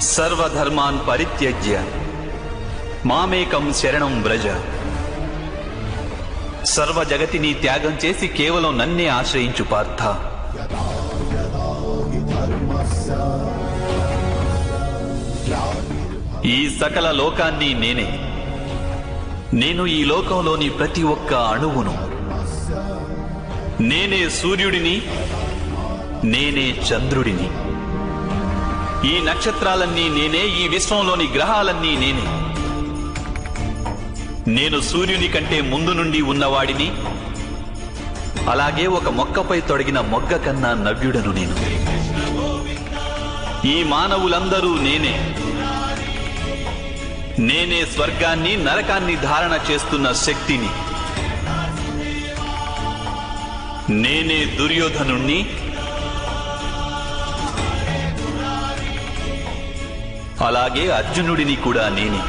సర్వధర్మాన్ పరిత్యజ్య. మామేకం శరణం వ్రజ. సర్వ జగతిని త్యాగం చేసి కేవలం నన్నే ఆశ్రయించు పార్థ. ఈ సకల లోకాన్ని నేనే. నేను ఈ లోకంలోని ప్రతి ఒక్క అణువును. నేనే సూర్యుడిని నేనే చంద్రుడిని. ఈ నక్షత్రాలన్నీ నేనే ఈ విశ్వంలోని గ్రహాలన్నీ నేనే. నేను సూర్యుని కంటే ముందు నుండి ఉన్నవాడిని. అలాగే ఒక మొక్కపై తొడిగిన మొగ్గ కన్నా నవ్యుడను నేను. ఈ మానవులందరూ నేనే. నేనే స్వర్గాన్ని నరకాన్ని ధారణ చేస్తున్న శక్తిని. నేనే దుర్యోధనుణ్ణి అలాగే అర్జునుడిని కూడా నేనే.